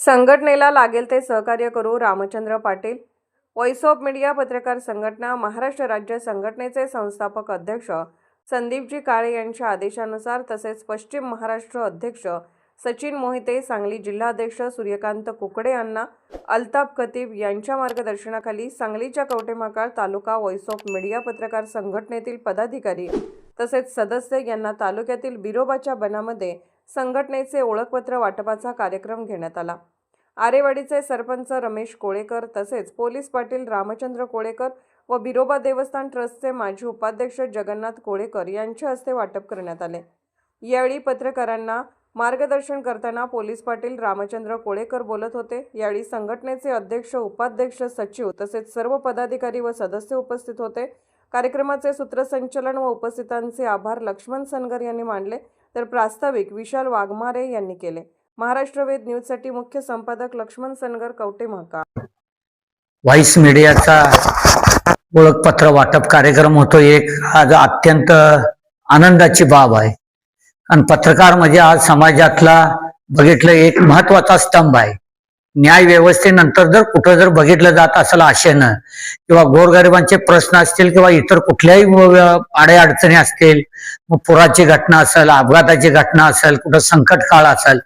संघटनेला लागेल ते सहकार्य करू Ramchandra Patil. Voice of media पत्रकार संघटना महाराष्ट्र राज्य संघटनेचे संस्थापक अध्यक्ष संदीपजी काळे यांच्या आदेशानुसार तसेच पश्चिम महाराष्ट्र अध्यक्ष सचिन मोहिते सांगली जिल्हाध्यक्ष सूर्यकांत कुकडे यांना अल्ताफ खतीब यांच्या मार्गदर्शनाखाली सांगलीच्या Kavathe Mahankal taluka voice of media पत्रकार संघटनेतील पदाधिकारी तसेच सदस्य यांना तालुक्यातील बिरोबाच्या बनामध्ये संघटनेचे ओळखपत्र वाटपाचा कार्यक्रम घेण्यात आला. आरेवाडीचे सरपंच रमेश कोळेकर तसेच पोलीस पाटील रामचंद्र कोळेकर व बिरोबा देवस्थान ट्रस्टचे माजी उपाध्यक्ष जगन्नाथ कोळेकर यांच्या हस्ते वाटप करण्यात आले. यावेळी पत्रकारांना मार्गदर्शन करताना पोलीस पाटील रामचंद्र कोळेकर बोलत होते. यावेळी संघटनेचे अध्यक्ष उपाध्यक्ष सचिव तसेच सर्व पदाधिकारी व सदस्य उपस्थित होते. कार्यक्रमाचे सूत्रसंचलन व उपस्थितांचे आभार लक्ष्मण सनगर यांनी मांडले. तर प्रास्ताविक विशाल वाघमारे यांनी केले. महाराष्ट्र वेद न्यूजसाठी मुख्य संपादक लक्ष्मण सनगर कवटे महाका व्हाईस मीडियाचा ओळखपत्र वाटप कार्यक्रम होतो. एक आज अत्यंत आनंदाची बाब आहे. आणि पत्रकार म्हणजे आज समाजातला बघितलं एक महत्त्वाचा स्तंभ आहे. न्याय व्यवस्थेनंतर जर कुठं जर बघितलं जात असेल आशेनं किंवा गोरगरिबांचे प्रश्न असतील किंवा इतर कुठल्याही अडचणी असतील मग पुराची घटना असेल अपघाताची घटना असेल कुठं संकट काळ असेल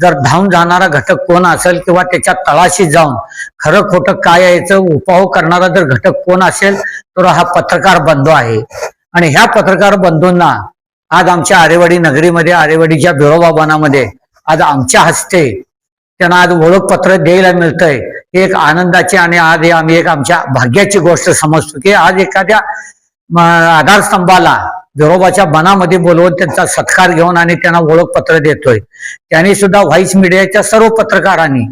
जर धावून जाणारा घटक कोण असेल किंवा त्याच्या तळाशी जाऊन खरं खोटं काय यायचं उपाव करणारा जर घटक कोण असेल तर हा पत्रकार बंधू आहे. आणि ह्या पत्रकार बंधूंना आज आमच्या आरेवाडी नगरीमध्ये आरेवाडीच्या बिरोबाबनामध्ये आज आमच्या हस्ते त्यांना आज ओळखपत्र द्यायला मिळतंय. एक आनंदाची आणि आज आम्ही एक आमच्या भाग्याची गोष्ट समजतो की आज एखाद्या आधारस्तंभाला विरोबाच्या मनामध्ये बोलवून त्यांचा सत्कार घेऊन आणि त्यांना ओळखपत्र देतोय. त्यांनी सुद्धा व्हाईस मीडियाच्या सर्व पत्रकारांनी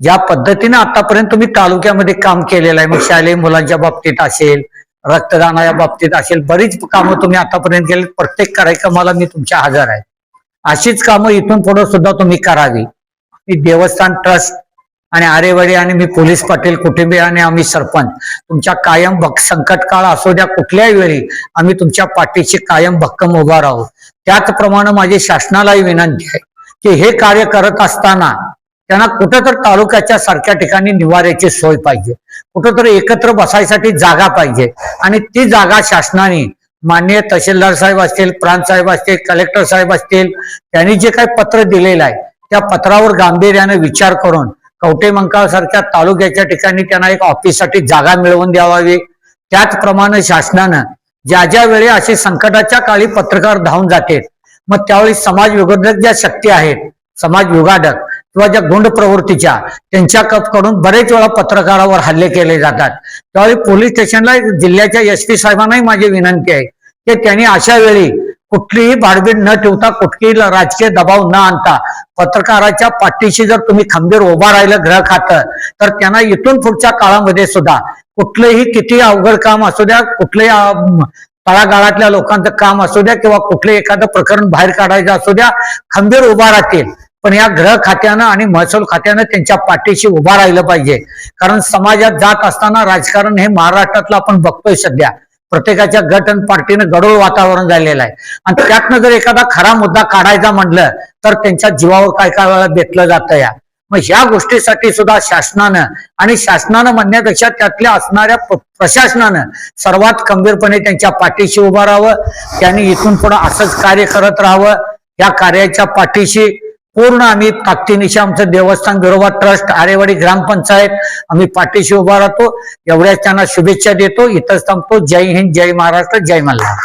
ज्या पद्धतीने आतापर्यंत तुम्ही तालुक्यामध्ये काम केलेलं आहे मग शालेय मुलांच्या बाबतीत असेल रक्तदानाच्या बाबतीत असेल बरीच कामं तुम्ही आतापर्यंत केली प्रत्येक कार्यक्रमाला मी तुमच्या हजर आहे. अशीच कामं इथून पुढे सुद्धा तुम्ही करावी. मी देवस्थान ट्रस्ट आणि आरेवाडी आणि मी पोलीस पाटील कुटुंबीय आणि आम्ही सरपंच. तुमच्या कायम संकट काळ असो द्या कुठल्याही वेळी आम्ही तुमच्या पाठीशी कायम भक्कम उभा राहू. त्याचप्रमाणे माझी शासनालाही विनंती आहे की हे कार्य करत असताना त्यांना कुठं तर तालुक्याच्या सारख्या ठिकाणी निवाऱ्याची सोय पाहिजे. कुठं तर एकत्र बसायसाठी जागा पाहिजे. आणि ती जागा शासनाने माननीय तहसीलदार साहेब असतील प्रांत साहेब असतील कलेक्टर साहेब असतील त्यांनी जे काही पत्र दिलेलं आहे त्या पत्रावर गांभीर्याने विचार करून कवटे मंकाळ सारख्या तालुक्याच्या ठिकाणी त्यांना एक ऑफिससाठी जागा मिळवून द्यावावी. त्याचप्रमाणे शासनानं ज्या ज्या वेळी असे संकटाच्या काळी पत्रकार धावून जाते मग त्यावेळी समाज विघटक ज्या शक्ती आहेत समाज विघाटक किंवा ज्या गुंड प्रवृत्तीच्या त्यांच्या कपकडून बरेच वेळा पत्रकारावर हल्ले केले जातात. त्यावेळी पोलीस स्टेशनला जिल्ह्याच्या एस पी साहेबांनाही माझी विनंती आहे की त्यांनी अशा वेळी कुठलीही बाडबीड न ठेवता कुठलीही राजकीय दबाव न आणता पत्रकाराच्या पाठीशी जर तुम्ही खंबीर उभा राहिलं ग्रह खातं तर त्यांना इथून पुढच्या काळामध्ये सुद्धा कुठलंही किती अवघड काम असू द्या कुठलंही तळागाळातल्या लोकांचं काम असू द्या किंवा कुठलं एखादं प्रकरण बाहेर काढायचं असू द्या खंबीर उभा राहतील. पण या ग्रह खात्यानं आणि महसूल खात्यानं त्यांच्या पाठीशी उभा राहिलं पाहिजे. कारण समाजात जात असताना राजकारण हे महाराष्ट्रातलं आपण बघतोय सध्या. प्रत्येकाच्या गट आणि पार्टीनं गडोळ वातावरण झालेलं आहे. आणि त्यातनं जर एखादा खरा मुद्दा काढायचा म्हटलं तर त्यांच्या जीवावर काय काय वेळा बेतलं जातं या. मग ह्या गोष्टीसाठी सुद्धा शासनानं आणि शासनानं म्हणण्यापेक्षा त्यातल्या असणाऱ्या प्रशासनानं सर्वात खंबीरपणे त्यांच्या पाठीशी उभं राहावं. त्यांनी इथून पुढे असंच कार्य करत राहावं. या कार्याच्या पाठीशी पूर्ण आम्ही ताकदीनिशी आमचं देवस्थान बिरोबा ट्रस्ट आरेवाडी ग्रामपंचायत आम्ही पाठीशी उभा राहतो. एवढ्याच त्यांना शुभेच्छा देतो. इथंच थांबतो. जय हिंद जय महाराष्ट्र जय मल्हार.